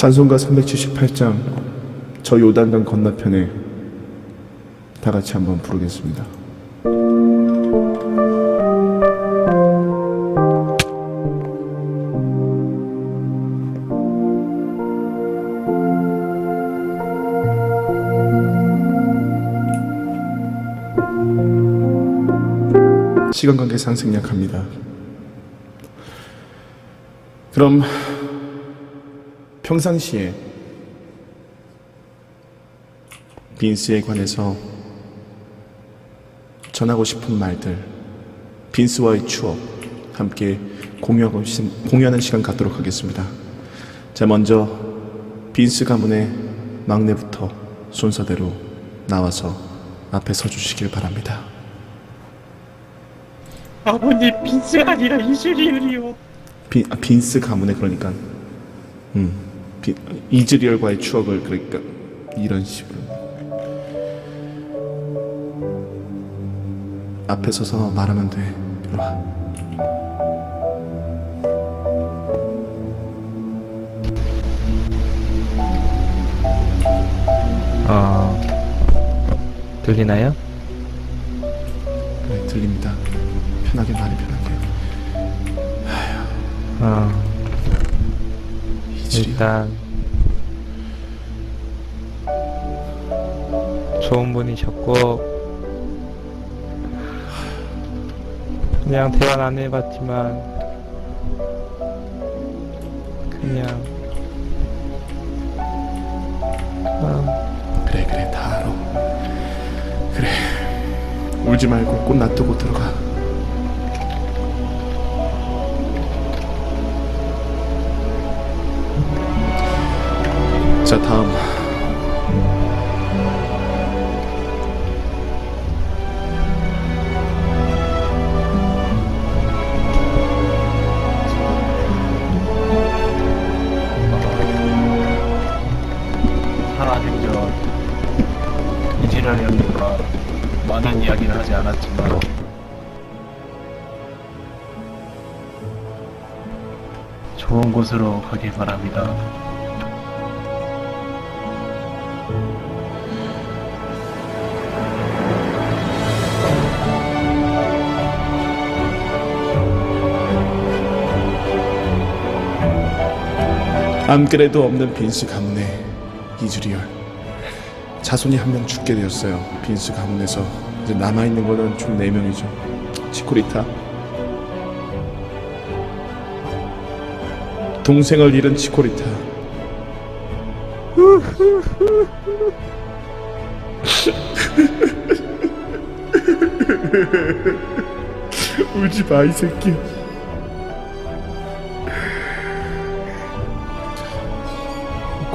찬송가 378장 저 요단강 건너편에 다 같이 한번 부르겠습니다. 시간 관계상 생략합니다. 그럼 평상시에 빈스에 관해서 전하고 싶은 말들, 빈스와의 추억 함께 공유하는 시간 갖도록 하겠습니다. 자, 먼저 빈스 가문의 막내부터 순서대로 나와서 앞에 서주시길 바랍니다. 아버님 빈스가 아니라 이슬리을이요 빈, 아, 빈스 가문의 그러니까 음, 빈, 이즈리얼과의 추억을 그러니까 이런 식으로. 앞에 서서 말하면 돼. 이리 와. 어... 들리나요? 네, 들립니다. 편하게 말해 편하게. 어... 일단 좋은 분이셨고 그냥 대화는 안 해봤지만 그냥 어, 그래 그래 다 알아. 그래 울지 말고 꽃 놔두고 들어가 자 다음. 사라진 전 이지랄 형님과 많은 이야기를 하지 않았지만. 좋은 곳으로 가길 바랍니다. 안그래도 없는 빈스 가문의 이즈리얼. 자손이 한 명 죽게 되었어요. 빈스 가문에서 이제 남아 있는 거는 총 4명이죠. 치코리타. 동생을 잃은 치코리타. 울지 마 이 새끼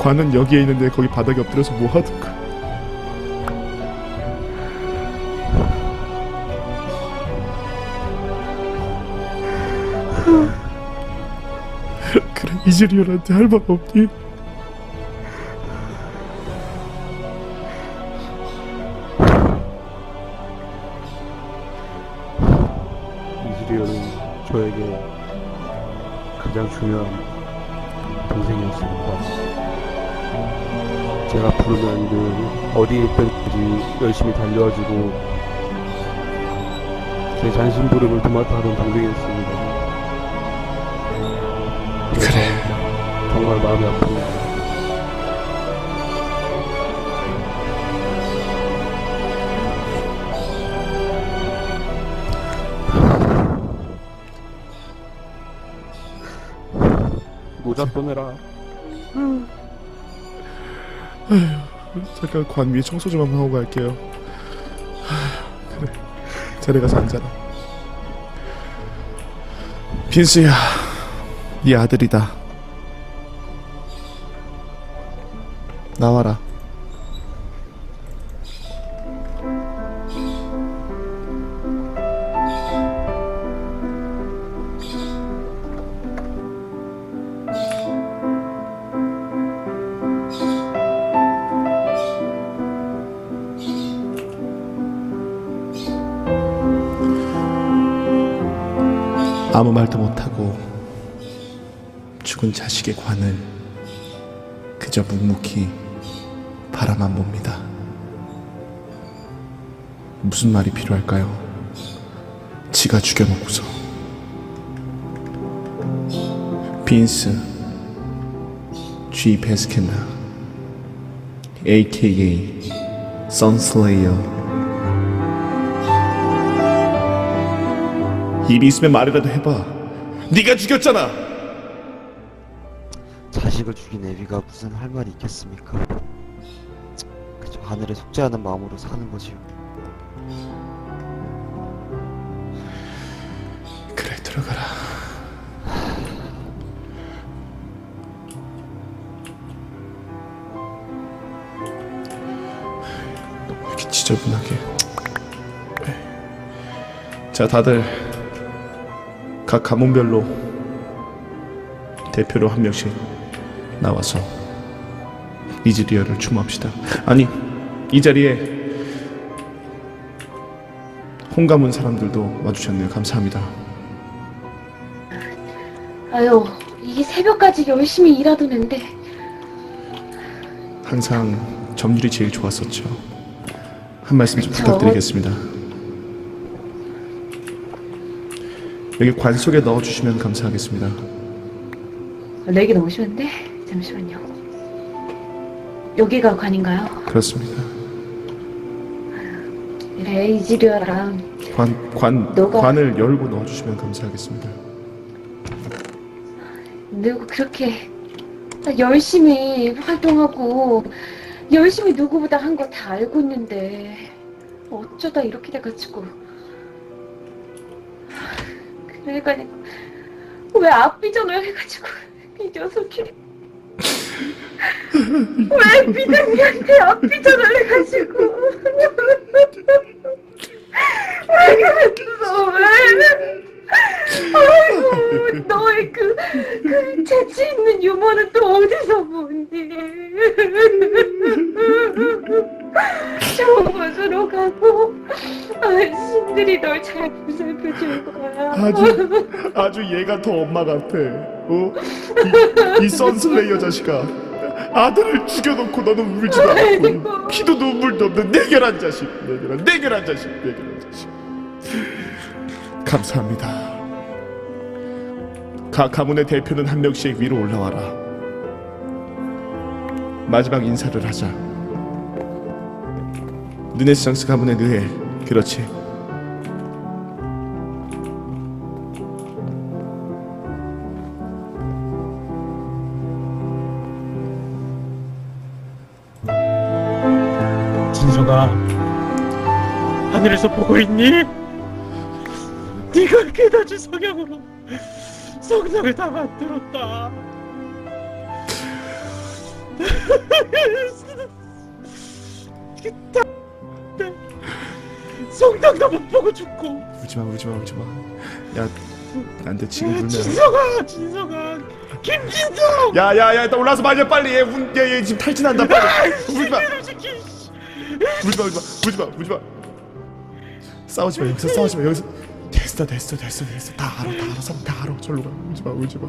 관은 여기에 있는데 거기 바닥에 엎드려서 뭐 하든가 그래 이즈리얼한테 할 말 없니? 달려와주고 제 잔심부름을 도맡아 하던 동생이었습니다. 그래 정말 마음이 아픕니다. 모자 떠내라. 잠깐 관 위에 청소 좀 한번 하고 갈게요 자네 가서 앉아라. 빈스야 네 아들이다. 나와라 아무 말도 못하고 죽은 자식의 관을 그저 묵묵히 바라만 봅니다. 무슨 말이 필요할까요? 지가 죽여놓고서. 빈스 G 베스킨나 AKA 선슬레이어 입이 있으면 말이라도 해봐. 네가 죽였잖아. 자식을 죽인 애비가 무슨 할 말이 있겠습니까? 그저 하늘에 않은 마음으로 사는 거지요. 그래 들어가라. 너무 이렇게 지저분하게. 자 다들 각 가문별로 대표로 한 명씩 나와서 이즈리얼을 추모합시다 아니 이 자리에 홍가문 사람들도 와주셨네요 감사합니다 아유, 이게 새벽까지 열심히 일하던데 항상 점률이 제일 좋았었죠. 한 말씀 좀 그쵸. 부탁드리겠습니다. 여기 관 속에 넣어주시면 감사하겠습니다. 내기 너무 쉬운데? 잠시만요. 여기가 관인가요? 그렇습니다. 그래, 이지리얼랑 관, 관, 너가- 관을 열고 넣어주시면 감사하겠습니다. 누구 그렇게 열심히 활동하고 열심히 누구보다 한 거 다 알고 있는데 어쩌다 이렇게 돼가지고 그러니까 왜 앞비전을 해가지고 이 녀석이 왜 비등이한테 앞비전을 해가지고 왜 그랬어? 왜 아이고 너의 그, 그 재치 있는 유머는 또 어디서 보니 좋은 곳으로 가고 아, 신들이 널 잘 보살펴 줄 거야 아주, 아주 얘가 더 엄마 같아. 어? 이, 이 선슬레이어 자식아. 아들을 죽여놓고 너는 울지도 않고 피도 눈물도 없는 내결한 자식 내결한 내결한 자식 내결한 자식 감사합니다. 각 가문의 대표는 한 명씩 위로 올라와라. 마지막 인사를 하자. 르네상스 가문의 느엘 그렇지. 진서가 하늘에서 보고 있니? 깨닫은 성향으로 성상을 다 만들었다. 성당도 못 보고 죽고. 울지마 울지마 울지마. 야 안돼 지금 울면 진서가 진서가 김진서 야야야 나 올라서 말려 빨리. 얘, 운, 얘, 얘 지금 탈진한다. 빨리. 울지마. 울지마 울지마 울지마 울지마. 싸우지마 여기서 싸우지마 여기서 됐어 됐어 됐어 됐어. 다 알아 다 알아 사람 다 알아. 절로 가. 울지마 울지마.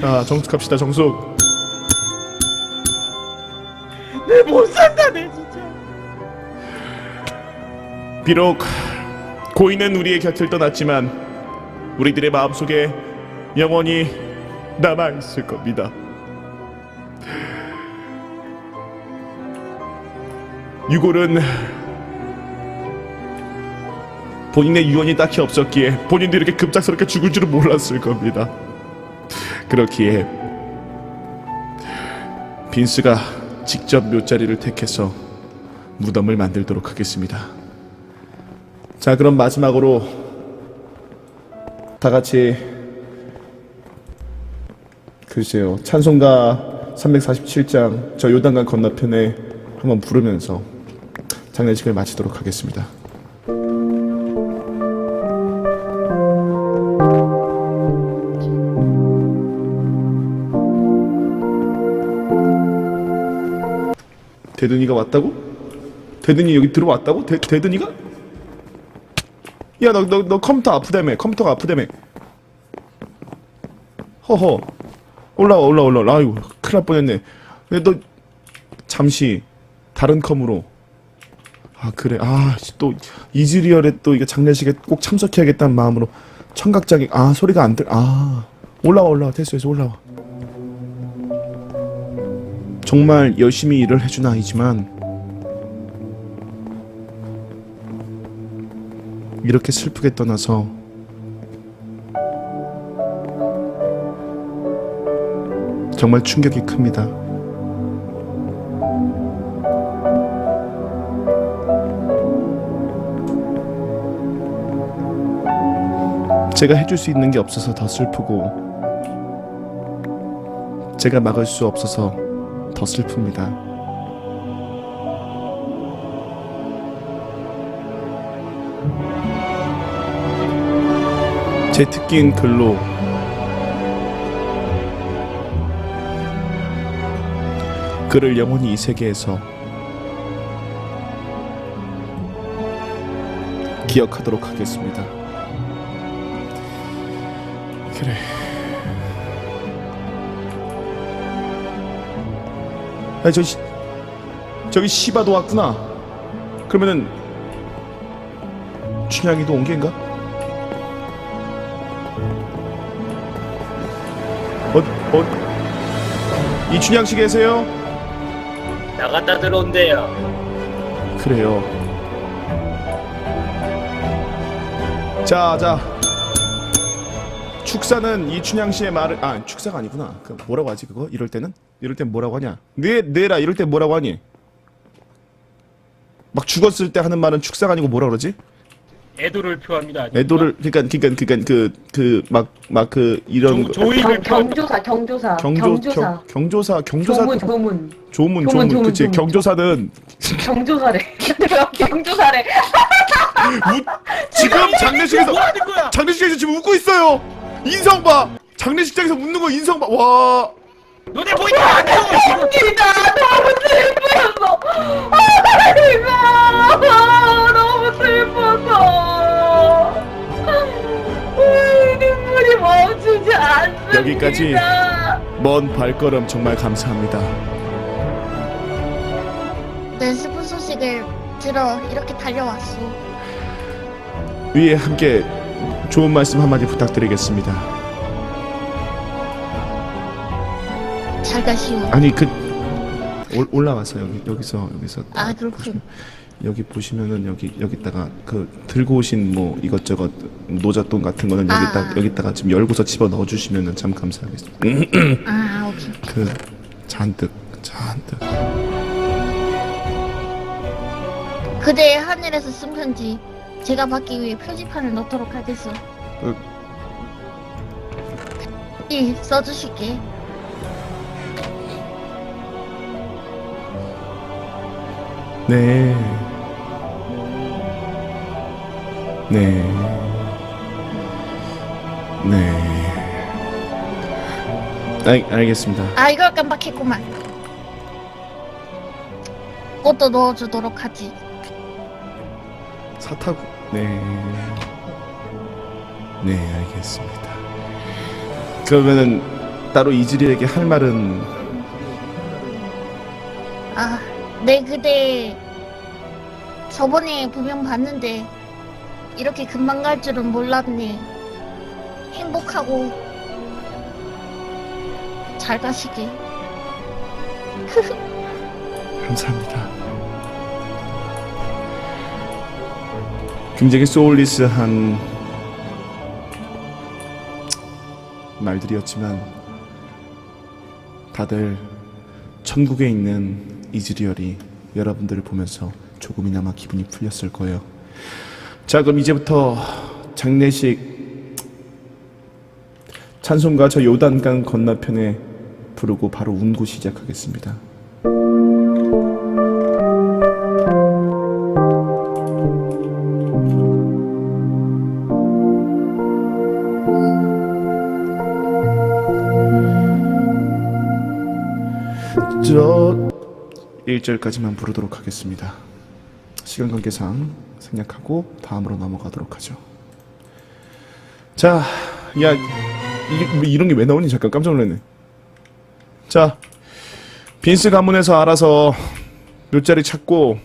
자 정숙합시다 정숙. 내 못 산다 내 진짜. 비록 고인은 우리의 곁을 떠났지만 우리들의 마음속에 영원히 남아있을 겁니다. 유골은 본인의 유언이 딱히 없었기에 본인도 이렇게 급작스럽게 죽을 줄은 몰랐을 겁니다 그렇기에 빈스가 직접 묘자리를 택해서 무덤을 만들도록 하겠습니다 자 그럼 마지막으로 다 같이 글쎄요 찬송가 347장 저 요단강 건너편에 한번 부르면서 장례식을 마치도록 하겠습니다. 대든이가 왔다고? 대든이 여기 들어왔다고? 대, 대든이가? 야, 너, 너, 너 컴퓨터 아프다며. 컴퓨터가 아프다며. 허허. 올라와, 올라와, 올라와. 아이고, 큰일 날 뻔했네. 근데 너 잠시 다른 컴으로 아 그래 아 또 이즈리얼에 또 이게 장례식에 꼭 참석해야겠다는 마음으로 청각장애 아 소리가 안 들 아 올라와 올라와 됐어 됐어 올라와 정말 열심히 일을 해준 아이지만 이렇게 슬프게 떠나서 정말 충격이 큽니다. 제가 해줄 수 있는 게 없어서 더 슬프고 제가 막을 수 없어서 더 슬픕니다. 제 특기인 글로 그를 영원히 이 세계에서 기억하도록 하겠습니다. 그래. 아, 저 시, 저기 시바도 왔구나. 그러면은 춘향이도 온 게인가? 어, 어, 이춘향 씨 계세요? 나갔다 들어온대요. 그래요. 자, 자. 축사는 이춘향 씨의 말을 아 축사가 아니구나. 그 뭐라고 하지 그거? 이럴 때는 이럴 땐 뭐라고 하냐? 네 네라 이럴 땐 뭐라고 하니? 막 죽었을 때 하는 말은 축사가 아니고 뭐라 그러지? 애도를 표합니다. 애도를 그러니까 그러니까 그러니까 그그막막 그 이런 조, 조의를 경, 표. 경조사 경조사 경조 경조사 경, 경조사 경조사 조문 조문 조문 조문, 조문 조문, 그치 조문. 경조사는 경조사래 경조사래 지금 장례식에서 뭐 하는 거야? 장례식장에서 지금 웃고 있어요. 인성 봐. 장례식장에서 웃는 거 인성 봐. 와. 너네 보이지 않죠? 지금 나 너무 슬펐어 아 대박 너무 슬퍼서 눈물이 멈추지 않습니다 여기까지. 먼 발걸음 정말 감사합니다. 내 슬픈 소식을 들어 이렇게 달려왔어. 위에 함께 좋은 말씀 한마디 부탁드리겠습니다. 잘 가시오. 아니 그 올, 올라와서 여기 여기서 여기서 아, 그렇군. 여기 보시면은 여기 여기다가 그 들고 오신 뭐 이것저것 노잣돈 같은 거는 아. 여기다 여기다가 지금 열고서 집어 넣어 주시면은 참 감사하겠습니다. 아, 오케이. 그 잔뜩 잔뜩 그대의 하늘에서 쓴 편지 제가 받기 위해 표지판을 넣도록 하겠어. 그- 이 써주실게. 네. 네. 네. 알, 알겠습니다. 아, 이걸 깜빡했구만. 꽃도 넣어주도록 하지. 사타구. 네. 네, 알겠습니다. 그러면은 따로 이즈리에게 할 말은 아, 내 그대 저번에 분명 봤는데 이렇게 금방 갈 줄은 몰랐네. 행복하고 잘 가시게. 감사합니다. 굉장히 소울리스한 말들이었지만 다들 천국에 있는 이즈리얼이 여러분들을 보면서 조금이나마 기분이 풀렸을 거예요. 자, 그럼 이제부터 장례식 찬송가 저 요단강 건너편에 부르고 바로 운구 시작하겠습니다. 1절까지만 부르도록 하겠습니다. 시간 관계상 생략하고 다음으로 넘어가도록 하죠. 자, 야, 이게 뭐 이런 게 왜 나오니? 잠깐 깜짝 놀랐네. 자, 빈스 가문에서 알아서 묘자리 찾고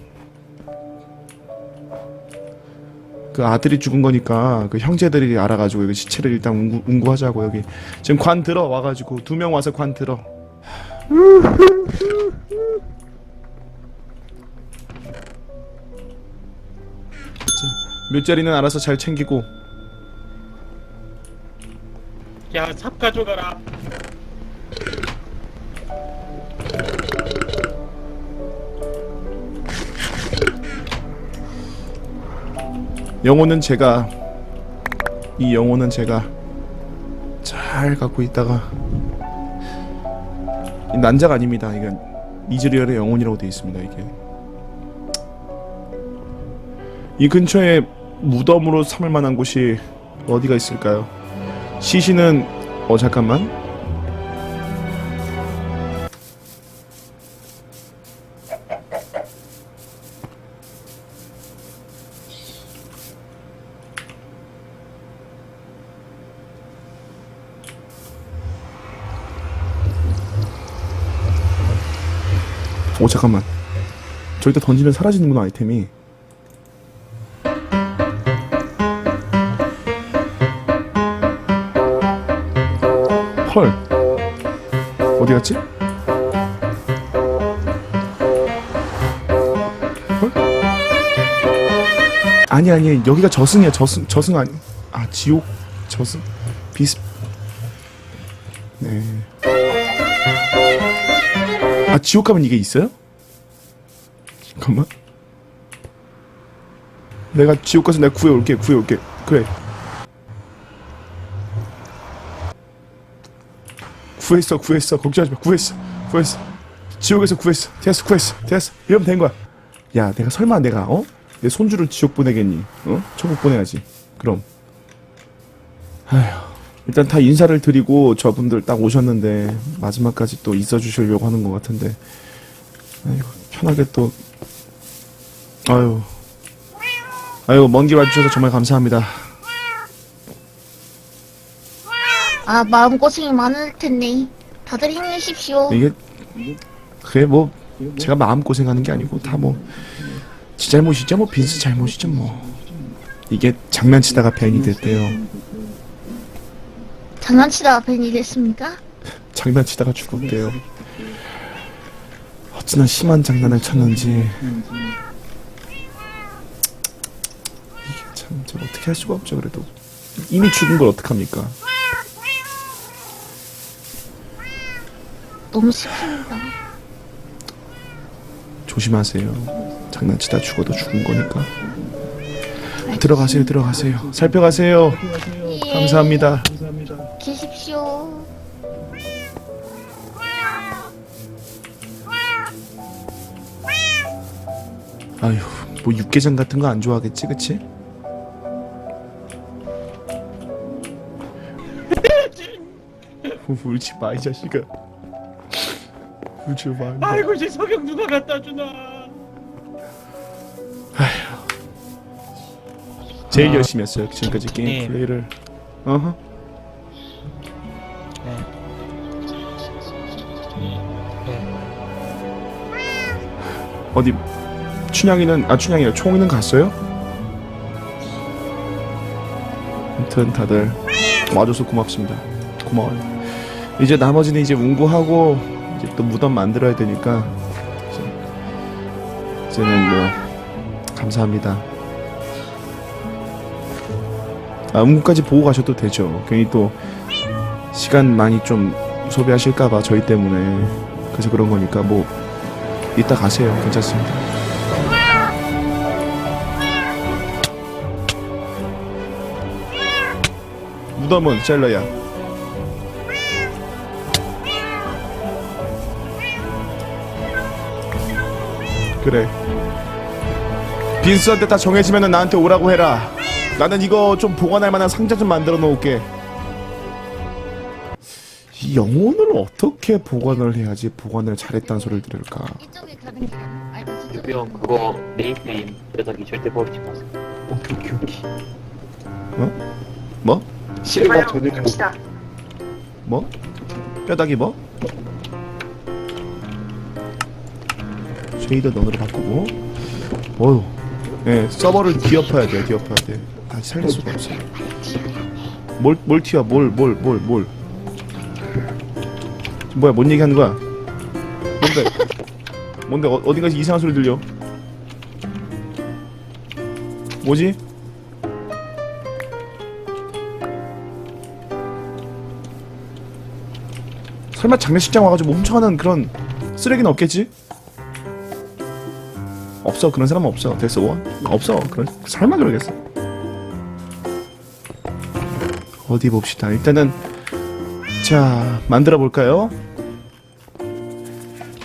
그 아들이 죽은 거니까 그 형제들이 알아가지고 여기 시체를 일단 운구, 운구하자고 여기 지금 관 들어 와가지고 두 명 와서 관 들어 묘자리는 알아서 잘 챙기고 야 삽 가져가라 영혼은 제가 이 영혼은 제가 잘 갖고 있다가 이 난자가 아닙니다. 이건 이즈리얼의 영혼이라고 되어 있습니다. 이게 이 근처에 무덤으로 삼을 만한 곳이 어디가 있을까요? 시신은 어 잠깐만. 오 잠깐만. 저기다 던지면 사라지는구나 아이템이 헐 어디 갔지? 헐? 아니 아니 여기가 저승이야. 저승 저승 아니 아 지옥 저승? 비스 네아 지옥 가면 이게 있어요? 잠깐만. 내가 지옥 가서 내가 구해올게 구해올게. 그래 구했어 구했어. 걱정하지 마. 구했어 구했어. 지옥에서 구했어. 됐어 구했어. 됐어. 이러면 된 거야. 야 내가 설마 내가 어? 내 손주를 지옥 보내겠니? 어? 천국 보내야지. 그럼. 아휴 일단 다 인사를 드리고 저분들 딱 오셨는데 마지막까지 또 있어 주시려고 하는 것 같은데. 아이고 편하게 또. 아유 아유 먼 길 와주셔서 정말 감사합니다 아 마음고생이 많을 텐데. 다들 힘내십시오. 이게 그게 뭐 제가 마음 고생하는 게 아니고 다 뭐 지 잘못이죠? 뭐 빈스 잘못이죠 뭐. 이게 장난치다가 벤이 됐대요. 장난치다가 벤이 됐습니까? 장난치다가 죽었대요. 어찌나 심한 장난을 쳤는지. 이게 참 저 어떻게 할 수가 없죠 그래도. 이미 죽은 걸 어떡합니까 너무 슬픕니다. 조심하세요. 장난치다 죽어도 죽은 거니까. 들어가세요 들어가세요. 살펴가세요. 예, 감사합니다. 계십시오. 아휴 뭐 육개장 같은 거 안 좋아하겠지 그치? 울지 마 이 자식아 울지 마 아이고 이제 석영 누가 갖다 주나 제일 아, 열심히 했어요 지금까지 게임 네. 플레이를 어허 네. 네. 어디 춘향이는 아 춘향이라 총이는 갔어요? 아무튼 다들 와줘서 고맙습니다 고마워요 이제 나머지는 이제 운구하고 이제 또 무덤 만들어야 되니까 이제 이제는 뭐 감사합니다 아 운구까지 보고 가셔도 되죠 괜히 또 시간 많이 좀 소비하실까봐 저희 때문에 그래서 그런 거니까 뭐 이따 가세요. 괜찮습니다. 무덤은 셀러야. 그래. 빈스한테 다 정해지면 나한테 오라고 해라. 나는 이거 좀 보관할 만한 상자 좀 만들어 놓을게. 이 영혼을 어떻게 보관을 해야지 보관을 잘했다는 소리를 들을까? 이쪽에 가는 길 아니 저쪽에 유병 그거 네임페인 뼈다귀 절대 버리지 마세요. 오케이 오케이 오케이. 어? 뭐? 실버 전을 뭐? 뼈다귀 뭐? 쉐이더 너으로 바꾸고. 어휴. 예 서버를 뒤엎어야 돼요 뒤엎어야 돼. 다시 살릴 수가 없어 뭘, 뭘 튀어? 뭘 뭘 뭘뭘? 뭐야 뭔 얘기하는 거야? 뭔데? 뭔데? 어, 어딘가서 이상한 소리 들려. 뭐지? 설마 장례식장 와가지고 뭐 훔쳐가는 그런 쓰레기는 없겠지? 없어. 그런 사람은 없어. 됐어. 원. 없어. 그런 설마 그러겠어? 어디 봅시다. 일단은 자 만들어 볼까요?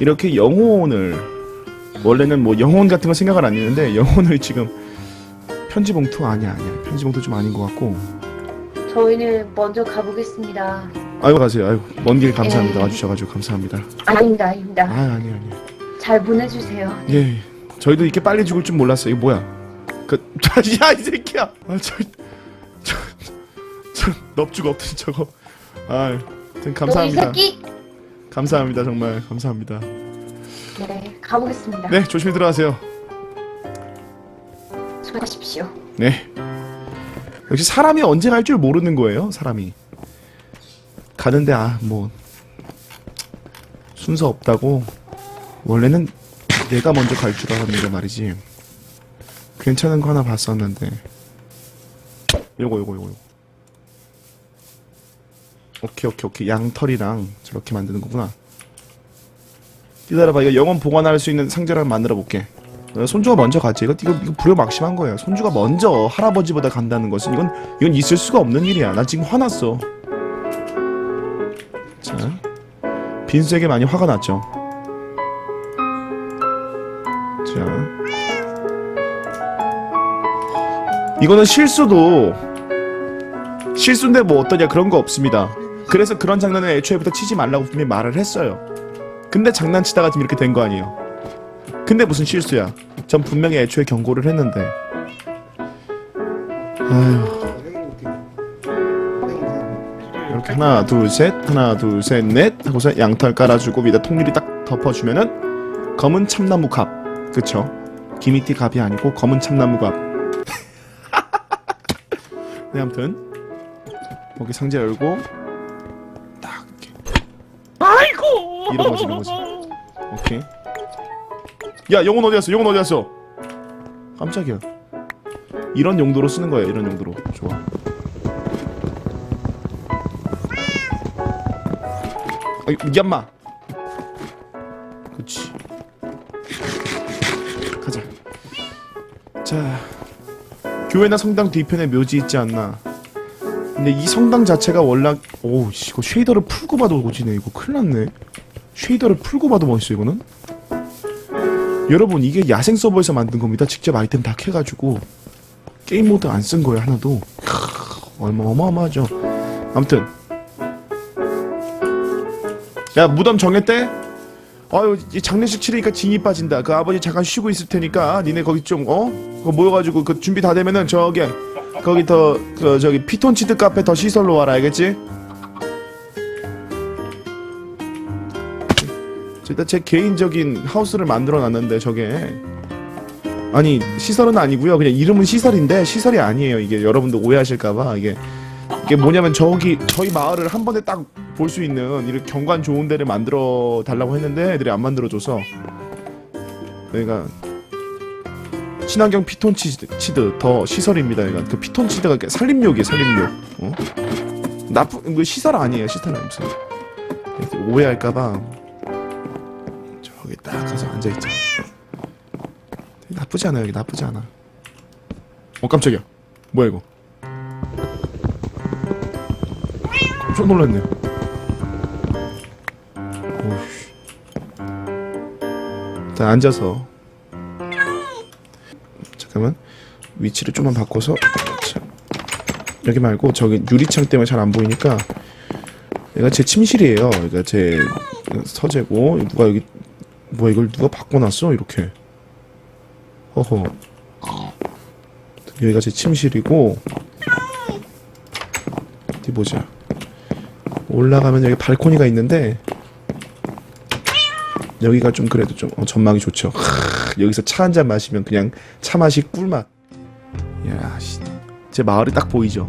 이렇게 영혼을 원래는 뭐 영혼 같은 거 생각을 안 했는데 영혼을 지금 편지 봉투? 아니야 아니야. 편지 봉투 좀 아닌 것 같고. 저희는 먼저 가보겠습니다. 아이고 가세요. 아이고 먼 길 감사합니다. 예. 와주셔가지고 감사합니다. 아닙니다, 아 아닙니다. 아니야 아니야 잘 보내주세요. 예, 저희도 이렇게 빨리 죽을 줄 몰랐어. 이거 뭐야? 그, 야, 이 새끼야! 아, 저, 저, 저, 넙죽 엎드린 저거. 아, 하여튼 감사합니다. 새끼! 감사합니다, 정말. 감사합니다. 네, 가보겠습니다. 네, 조심히 들어가세요. 수고하십시오. 네. 역시 사람이 언제 갈 줄 모르는 거예요, 사람이. 가는데, 아, 뭐, 순서 없다고. 원래는 내가 먼저 갈 줄 알았는데 말이지. 괜찮은 거 하나 봤었는데. 요거, 요거, 요거. 오케이, 오케이, 오케이. 양털이랑 저렇게 만드는 거구나. 기다려봐. 이거 영원 보관할 수 있는 상자를 만들어 볼게. 어, 손주가 먼저 가지. 이거 이거 이거 불효 막심한 거예요. 손주가 먼저 할아버지보다 간다는 것은 이건 이건 있을 수가 없는 일이야. 나 지금 화났어. 자, 빈수에게 많이 화가 났죠. 자, 이거는 실수도 실수인데 뭐 어떠냐 그런 거 없습니다. 그래서 그런 장난을 애초에부터 치지 말라고 분명히 말을 했어요. 근데 장난치다가 지금 이렇게 된 거 아니에요. 근데 무슨 실수야? 전 분명히 애초에 경고를 했는데. 아휴. 이렇게 하나 둘 셋 하나 둘 셋 넷 하고서 양털 깔아주고 위에다 통밀이 딱 덮어주면은 검은 참나무 갑 그쵸? 기미티 갑이 아니고 검은 참나무 갑. 네 아무튼 거기 상자 열고 딱 이렇게 아이고. 이런 거지. 오케이. 야, 영혼 어디 갔어? 영혼 어디 갔어? 깜짝이야. 이런 용도로 쓰는 거야. 이런 용도로. 좋아. 아이, 얌마. 그렇지. 자, 교회나 성당 뒤편에 묘지 있지 않나? 근데 이 성당 자체가 월락, 오우, 씨, 이거 쉐이더를 풀고 봐도 오지네. 이거 큰일 났네. 쉐이더를 풀고 봐도 멋있어 이거는 여러분 이게 야생 서버에서 만든 겁니다 직접 아이템 다 캐가지고 게임 모드 안 쓴 거예요 하나도 크, 얼마 어마어마하죠 아무튼 야 무덤 정했대? 아유 이 장례식 치르니까 진이 빠진다. 그 아버지 잠깐 쉬고 있을 테니까 니네 거기 좀 어? 그거 모여가지고 그 준비 다 되면은 저기 거기 더 그 저기 피톤치드 카페 더 시설로 와라 알겠지? 일단 제 개인적인 하우스를 만들어 놨는데 저게. 아니 시설은 아니고요. 그냥 이름은 시설인데 시설이 아니에요. 이게 여러분들 오해하실까봐. 이게 이게 뭐냐면 저기 저희 마을을 한 번에 딱 볼 수 있는 이렇게 경관 좋은 데를 만들어 달라고 했는데 애들이 안 만들어줘서. 그러니까 친환경 피톤치드 더 시설입니다. 그러니까 그 피톤치드가 살림욕이에요 살림욕. 어? 나쁜 그 시설 아니에요 시설 아니에요 오해할까봐. 저기 딱 가서 앉아 있자. 나쁘지 않아 여기 나쁘지 않아. 어 깜짝이야. 뭐야 이거? 깜짝 놀랐네 오우씨 일단 앉아서. 잠깐만. 위치를 좀만 바꿔서. 자, 여기 말고 저기 유리창 때문에 잘 안 보이니까 얘가 제 침실이에요. 그러니까 제 서재고. 누가 여기 뭐야 이걸 누가 바꿔놨어? 이렇게. 허허. 여기가 제 침실이고. 어디 보자. 올라가면 여기 발코니가 있는데 여기가 좀 그래도 좀 어, 전망이 좋죠. 크, 여기서 차 한 잔 마시면 그냥 차 맛이 꿀맛. 야, 씨. 제 마을이 딱 보이죠.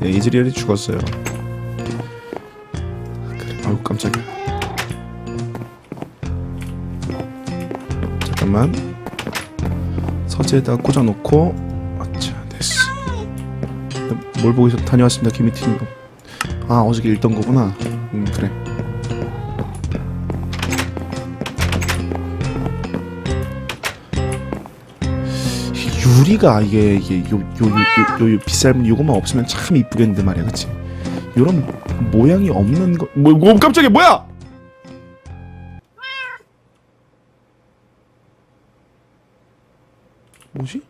네, 이즈리얼이 죽었어요. 아유 깜짝이야. 잠깐만. 서재에다 꽂아놓고. 아차, 됐어. 뭘 보고 있어? 다녀왔습니다, 김희팀. 아, 어저께 읽던 거구나. 음, 그래. 유리가 이게 이게 요 요 요요 비쌀 요거만 없으면 참 이쁘겠는데 말이야, 그치? 요런 모양이 없는 거, 뭐, 뭐 깜짝이야, 뭐야? 뭐지?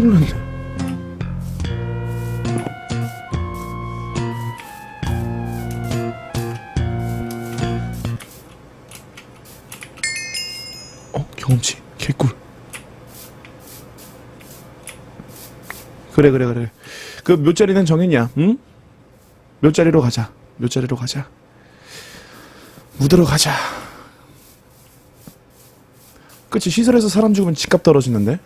깜짝 놀랐네. 어 경험치 개꿀. 그래 그래 그래. 그 몇 자리는 정했냐? 응? 몇 자리로 가자. 몇 자리로 가자. 무드로 가자. 그치 시설에서 사람 죽으면 집값 떨어지는데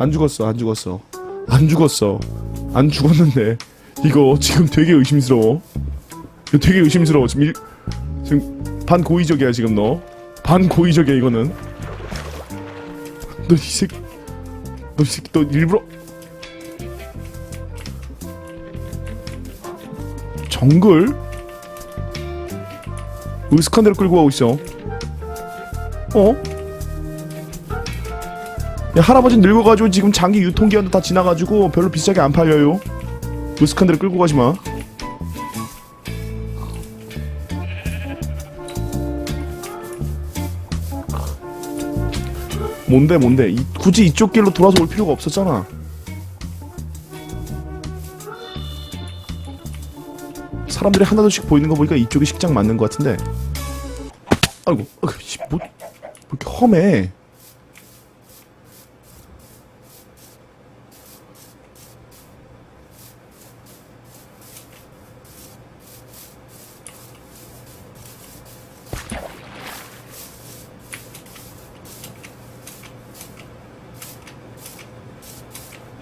안 죽었어 안 죽었어. 안 죽었어. 안 죽었는데. 이거 지금 되게 의심스러워. 이거 되게 의심스러워. 지금 일, 지금 반고의적이야 지금 너. 반고의적이야 이거는. 너 이 새끼 너이 새끼 너 일부러. 정글? 데로 끌고 가고 있어. 어? 야 할아버지 늙어가지고 지금 장기 유통기한도 다 지나가지고 별로 비싸게 안 팔려요. 으슥한 데로 끌고 가지마. 뭔데 뭔데? 이, 굳이 이쪽 길로 돌아서 올 필요가 없었잖아. 사람들이 하나둘씩 보이는 거 보니까 이쪽이 식장 맞는 것 같은데. 아이고 뭐, 뭐 이렇게 험해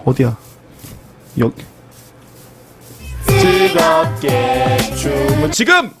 어디야? 여기. 즐겁게 춤을 지금